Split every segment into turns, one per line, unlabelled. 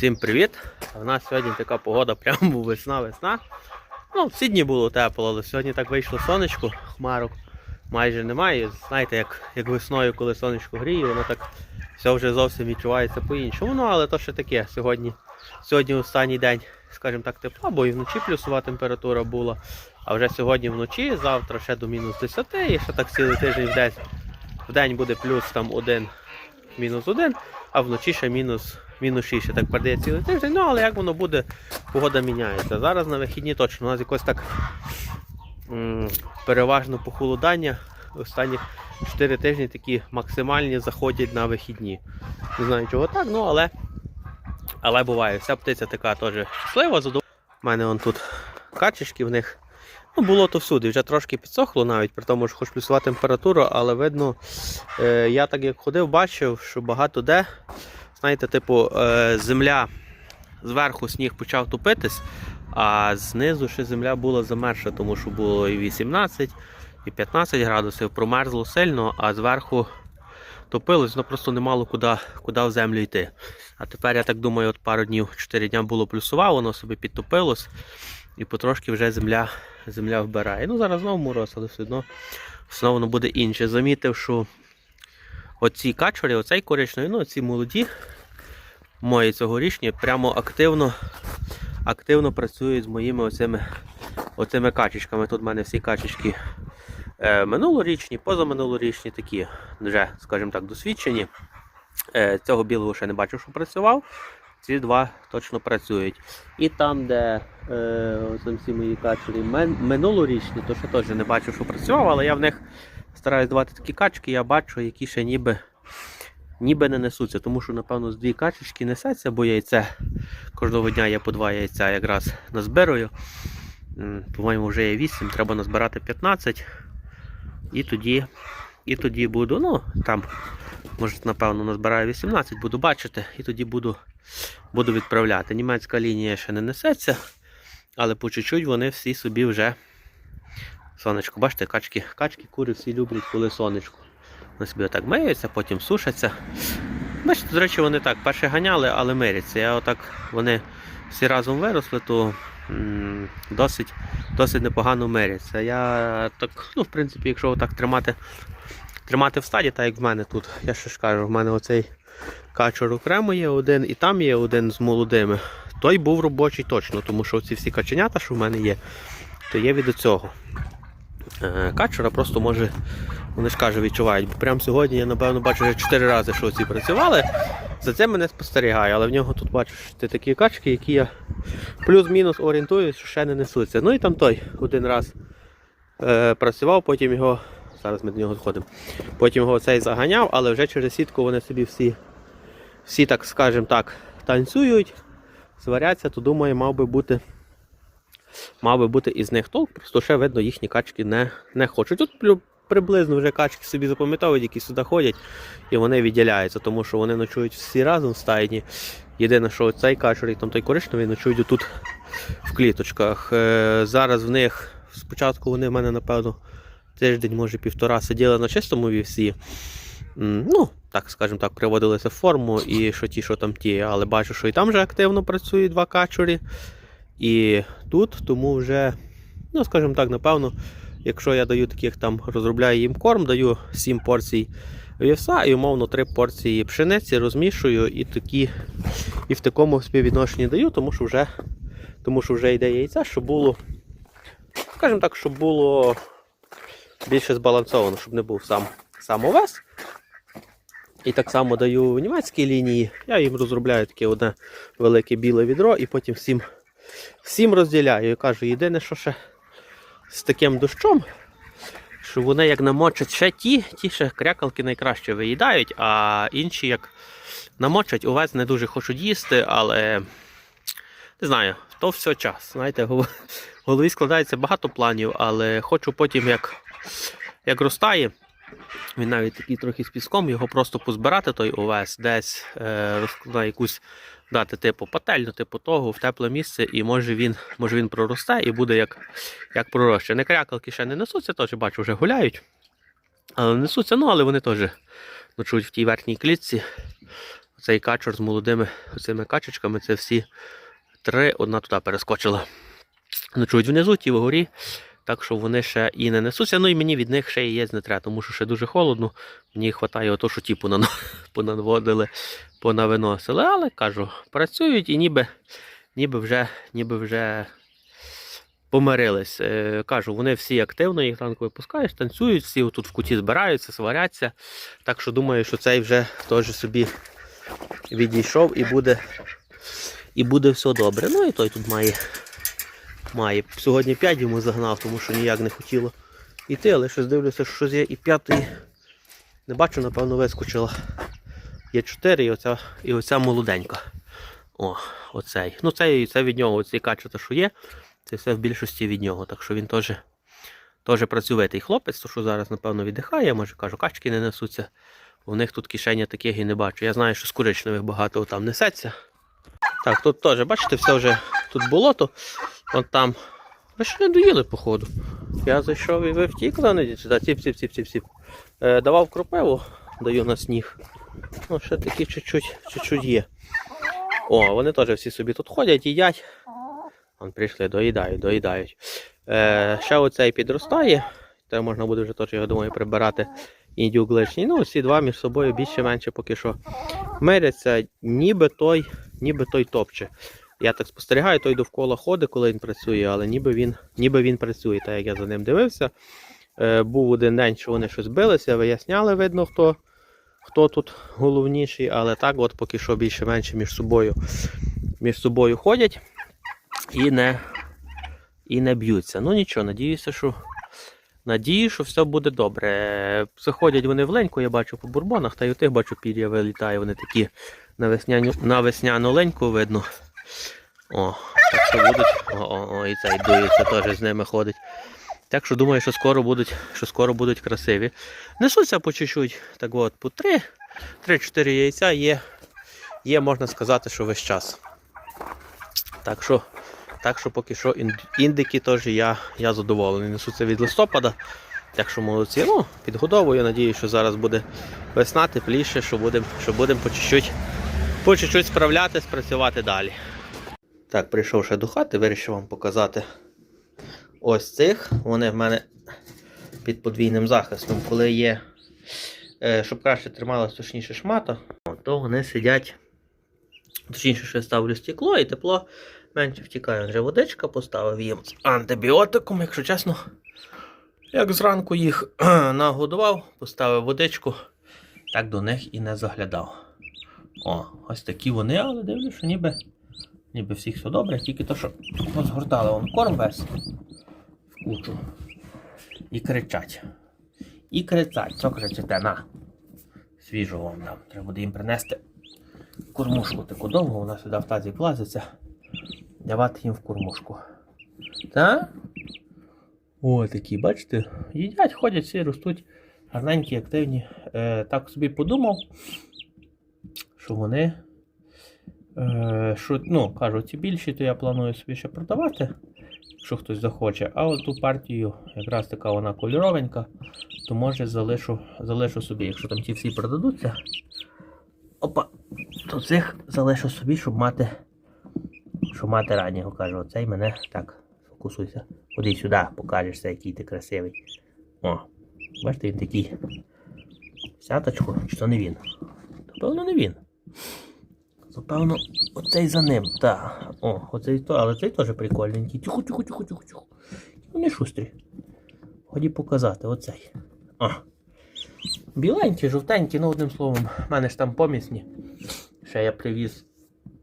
Всім привіт! У нас сьогодні така погода, прямо весна-весна. Ну, всі дні було тепло, але сьогодні так вийшло сонечко, хмарок майже немає. Знаєте, як, як весною, коли сонечко гріє, воно так все вже зовсім відчувається по-іншому. Ну, але то ще таке. Сьогодні, сьогодні останній день, скажімо так, тепла, бо і вночі плюсова температура була. А вже сьогодні вночі, завтра ще до мінус 10 і ще так цілий тиждень в день. В день буде плюс там 1, мінус 1, а вночі ще мінус, мінус 6. Ще так передає цілий тиждень. Ну, але як воно буде, погода міняється. Зараз на вихідні точно у нас якось так м, переважно похолодання. Останніх 4 тижні такі максимальні заходять на вихідні. Не знаю чого так, ну але, але буває. Вся птиця така теж щаслива, задоволена. У мене он тут качечки в них. Ну, було то всюди, вже трошки підсохло навіть, при тому, що хоч плюсова температура, але видно, е, я так як ходив, бачив, що багато де, знаєте, типу, е, земля зверху сніг почав топитись, а знизу ще земля була замерша, тому що було і 18, і 15 градусів, промерзло сильно, а зверху топилось, ну просто не мало куди, куди в землю йти. А тепер, я так думаю, от пару днів, 4 дня було плюсова, воно собі підтопилось, і потрошки вже земля, земля вбирає. Ну зараз знову мороз, але все одно знову воно буде інше. Замітив, що оці качури, оцей коричневий, ну ці молоді, мої цьогорічні, прямо активно, активно працюють з моїми оцими, оцими качечками. Тут в мене всі качечки е, минулорічні, позаминулорічні такі, вже, скажімо так, досвідчені. Е, цього білого ще не бачив, що працював. Ці два точно працюють. І там, де е, всі мої качері мен- минулорічні, то ще теж не бачив, що працював, але я в них стараюсь давати такі качки, я бачу, які ще ніби, ніби не несуться. Тому що, напевно, з дві качечки несеться, бо яйце кожного дня я по два яйця якраз назбираю. По-моєму, вже є 8, треба назбирати 15. І тоді, і тоді буду, ну, там, може, напевно, назбираю 18, буду бачити, і тоді буду, буду відправляти. Німецька лінія ще не несеться, але по чуть-чуть вони всі собі вже. Сонечко, бачите, качки, качки, кури всі люблять, коли сонечко. Вони собі отак миються, потім сушаться. Бачите, до речі, вони так перше ганяли, але миряться. Я отак, вони всі разом виросли, то досить, досить непогано миряться. Я так, ну, в принципі, якщо отак тримати, тримати в стаді, так як в мене тут, я ще ж кажу, в мене оцей качур окремо є один, і там є один з молодими. Той був робочий точно, тому що ці всі каченята, що в мене є, то є від цього. Е, Качура просто може, вони ж кажуть, відчувають. Бо прямо сьогодні я, напевно, бачу вже 4 рази, що ці працювали. За це мене спостерігаю, але в нього тут бачу, що такі качки, які я плюс-мінус орієнтуюсь, що ще не несуться. Ну і там той один раз е, працював, потім його. Зараз ми до нього доходимо. Потім його цей заганяв, але вже через сітку вони собі всі, всі так скажімо так, танцюють, сваряться, то думаю, мав би бути мав би бути із них толк, просто ще видно, їхні качки не, не хочуть. Тут приблизно вже качки собі запам'ятовують, які сюди ходять, і вони відділяються, тому що вони ночують всі разом в стайні. Єдине, що цей качур і там той коричневий ночують тут в кліточках. Е, зараз в них спочатку вони в мене, напевно, тиждень, може півтора сиділи на чистому вівсі. Ну, так скажімо так, приводилися в форму, і що ті, що там ті, але бачу, що і там вже активно працюють два качурі. І тут, тому вже, ну скажімо так, напевно, якщо я даю таких там, розробляю їм корм, даю 7 порцій вівса і умовно 3 порції пшениці, розмішую і такі, і в такому співвідношенні даю, тому що вже, тому що вже йде яйця, щоб було, скажімо так, щоб було більше збалансовано, щоб не був сам, сам овес. І так само даю німецькій лінії. Я їм розробляю таке одне велике біле відро і потім всім всім розділяю. І кажу, єдине, що ще з таким дощом, що вони як намочать ще ті, ті ще крякалки найкраще виїдають, а інші як намочать, увесь не дуже хочуть їсти, але не знаю, то все час. Знаєте, в голові складається багато планів, але хочу потім, як, як ростає, він навіть такий трохи з піском, його просто позбирати той овес, десь е, на якусь дати типу пательню, типу того, в тепле місце, і може він, може він проросте і буде як, як проросте. Не крякалки ще не несуться, теж бачу, вже гуляють. Але несуться, ну але вони теж ночують в тій верхній клітці. Цей качур з молодими цими качечками, це всі три, одна туди перескочила. Ночують внизу, ті вгорі. Так що вони ще і не несуться. Ну і мені від них ще і є не треба, тому що ще дуже холодно. Мені вистачає ото, що ті понаводили, понавиносили. Але кажу, працюють і ніби, ніби вже, ніби вже помирились. Е, кажу, вони всі активно, їх ранку випускаєш, танцюють, всі тут в куті збираються, сваряться. Так що думаю, що цей вже теж собі відійшов і буде, і буде все добре. Ну і той тут має. Має. Сьогодні 5 йому загнав, тому що ніяк не хотіло йти, але щось дивлюся, що є і п'ятий. Не бачу, напевно, вискочила. Є 4 і оця, і оця молоденька. О, оцей. Ну, це, це від нього, оці качета, що є. Це все в більшості від нього. Так що він теж, теж працьовитий хлопець, то що зараз, напевно, віддихає, може кажу, качки не несуться. У них тут кишеня таких і не бачу. Я знаю, що з коричневих багато там несеться. Так, тут теж, бачите, все вже тут болото. От там. Ви ще не доїли, походу. Я зайшов і ви втікли, не сюди. Ціп, ціп, ціп, ціп, ціп. Е, давав кропиву, даю на сніг. Ну, ще такі чуть-чуть, чуть-чуть є. О, вони теж всі собі тут ходять, їдять. Вон прийшли, доїдають, доїдають. Е, ще оцей підростає. Це можна буде вже теж, я думаю, прибирати індюк лишній. Ну, всі два між собою більше-менше поки що миряться, ніби той, ніби той топче. Я так спостерігаю, той довкола ходить, коли він працює, але ніби він, ніби він працює, так як я за ним дивився. Е, був один день, що вони щось билися, виясняли, видно, хто, хто тут головніший, але так от поки що більше-менше між собою, між собою ходять і не, і не б'ються. Ну нічого, надіюся, що. Надію, що все буде добре. Заходять вони в леньку, я бачу по бурбонах, та й у тих бачу пір'я вилітає, вони такі на весняну, на весняну леньку видно. О, так що будуть. О, о, і цей дується, теж з ними ходить. Так що думаю, що скоро будуть, що скоро будуть красиві. Несуться по чуть-чуть, так от, по 3, 3-4 яйця є, є, можна сказати, що весь час. Так що, так що поки що індики теж я, я задоволений. Несуться від листопада. Так що молодці. Ну, підгодовую. Надію, що зараз буде весна, тепліше, що будемо що будем по чуть-чуть, по чуть-чуть справлятись, працювати далі. Так, прийшов ще до хати, вирішив вам показати ось цих. Вони в мене під подвійним захистом. Коли є, е, щоб краще трималось точніше шмата, то вони сидять. Точніше, що я ставлю стекло і тепло менше втікає. Вже водичка поставив їм з антибіотиком, якщо чесно. Як зранку їх нагодував, поставив водичку, так до них і не заглядав. О, ось такі вони, але дивлюсь, що ніби, ніби всіх все добре, тільки то, що розгортали вон корм весь в кучу. І кричать. І кричать, що кричите, на. Свіжого вам дам. Треба буде їм принести кормушку таку довгу, вона сюди в тазі влазиться. Давати їм в кормушку. Так? О, такі, бачите, їдять, ходять, всі ростуть гарненькі, активні. Е, так собі подумав, що вони. Е, що, ну, кажу, ці більші, то я планую собі ще продавати, якщо хтось захоче. А от ту партію, якраз така вона кольоровенька, то може залишу, залишу собі, якщо там ті всі продадуться. Опа, то цих залишу собі, щоб мати. Щоб мати раннього, кажу, оцей мене так, фокусуйся. Ходи сюди, покажешся, який ти красивий. О, бачите, він такий. Сяточку, чи то не він? Напевно, не він. Напевно, оцей за ним. Так. О, оцей то, але цей теж прикольненький. Тихо, тихо, тихо, тихо, тихо. Вони шустрі. Ході показати, оцей. О. Біленькі, жовтенькі, ну одним словом, в мене ж там помісні. Ще я привіз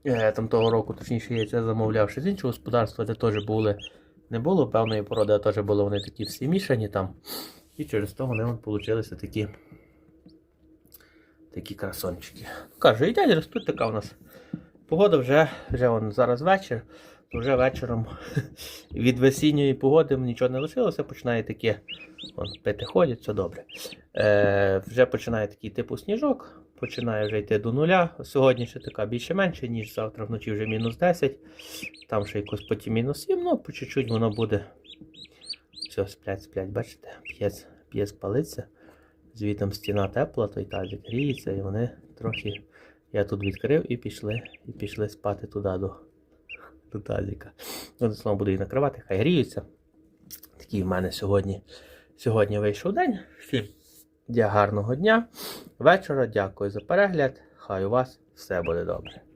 е, там того року, точніше, я це замовляв ще з іншого господарства, де теж були. Не було певної породи, а теж були вони такі всі мішані там. І через то вони получилися такі. Такі красончики. Кажу, їдять, ростуть така у нас. Погода вже, вже вон, зараз вечір, то вже вечором від весінньої погоди нічого не лишилося, починає таке вон, пити ходять, все добре. Е, вже починає такий типу сніжок, починає вже йти до нуля. Сьогодні ще така більше-менше, ніж завтра вночі вже мінус 10. Там ще якось потім мінус 7, ну по чуть-чуть воно буде. Все, сплять, сплять, бачите, п'єць, п'єць палиться. Звітом стіна тепла, той тазик гріється, і вони трохи Я тут відкрив і пішли, і пішли спати туди до, до тазика. Ну, словом, буду їх накривати, хай гріються. Такий в мене сьогодні, сьогодні вийшов день. Всім гарного дня, вечора. Дякую за перегляд. Хай у вас все буде добре.